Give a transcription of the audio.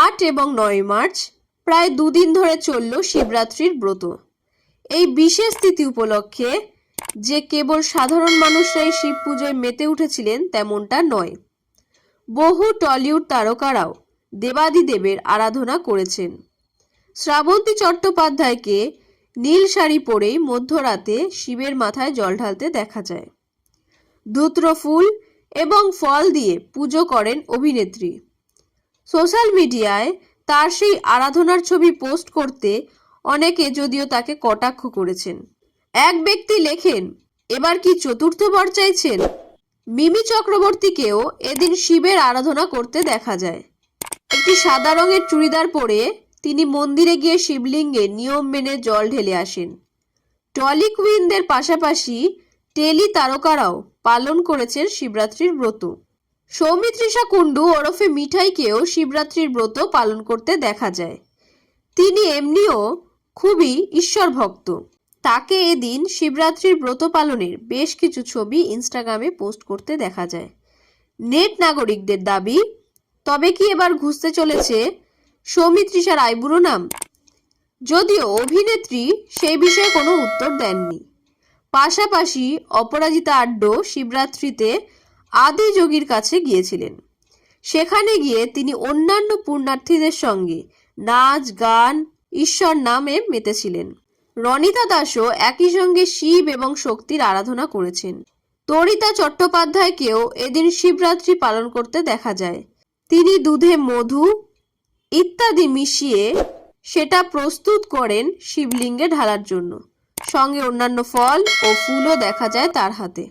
আট এবং নয় মার্চ প্রায় দুদিন ধরে চলল শিবরাত্রির ব্রত। এই বিশেষ তিথি উপলক্ষে যে কেবল সাধারণ মানুষরাই শিব পুজোয় মেতে উঠেছিলেন তেমনটা নয়। বহু টলিউড তারকারাও দেবাদিদেবের আরাধনা করেছেন। শ্রাবন্তী চট্টোপাধ্যায়কে নীল শাড়ি পরেই মধ্যরাতে শিবের মাথায় জল ঢালতে দেখা যায়। ধূত্র ফুল এবং ফল দিয়ে পুজো করেন অভিনেত্রী। সোশ্যাল মিডিয়ায় তার সেই আরাধনার ছবি পোস্ট করতে অনেকে যদিও তাকে কটাক্ষ করেছেন। এক ব্যক্তি লেখেন, এবার কি চতুর্থ বর চাইছেন? মিমি চক্রবর্তীকেও এদিন শিবের আরাধনা করতে দেখা যায়। একটি সাদা রঙের চুড়িদার পরে তিনি মন্দিরে গিয়ে শিবলিঙ্গে নিয়ম মেনে জল ঢেলে আসেন। টলি কুইনদের পাশাপাশি টেলি তারকারাও পালন করেছেন শিবরাত্রির ব্রত। সৌমিত্রিষা কুণ্ডু, ওরফে মিঠাইকেও শিবরাত্রির ব্রত পালন করতে দেখা যায়। তিনি এমনিও খুবই ঈশ্বর ভক্ত তাকে এদিন শিবরাত্রির ব্রত পালনের বেশ কিছু ছবি ইনস্টাগ্রামে পোস্ট করতে দেখা যায়। নেট নাগরিকদের দাবি, তবে কি এবার ঘুষতে চলেছে সৌমিত্রিষার আইবুড়ো নাম? যদিও অভিনেত্রী সেই বিষয়ে কোনো উত্তর দেননি। পাশাপাশি অপরাজিতা আড্ড শিবরাত্রিতে আদি যোগীর কাছে গিয়েছিলেন। সেখানে গিয়ে তিনি অন্যান্য পুণ্যার্থীদের সঙ্গে নাচ, গান, ঈশ্বর নামে মেতেছিলেন। রনিতা দাসও একই সঙ্গে শিব এবং শক্তির আরাধনা করেছেন। তরিতা চট্টোপাধ্যায়কেও এদিন শিবরাত্রি পালন করতে দেখা যায়। তিনি দুধে মধু ইত্যাদি মিশিয়ে সেটা প্রস্তুত করেন শিবলিঙ্গে ঢালার জন্য। সঙ্গে অন্যান্য ফল ও ফুলও দেখা যায় তার হাতে।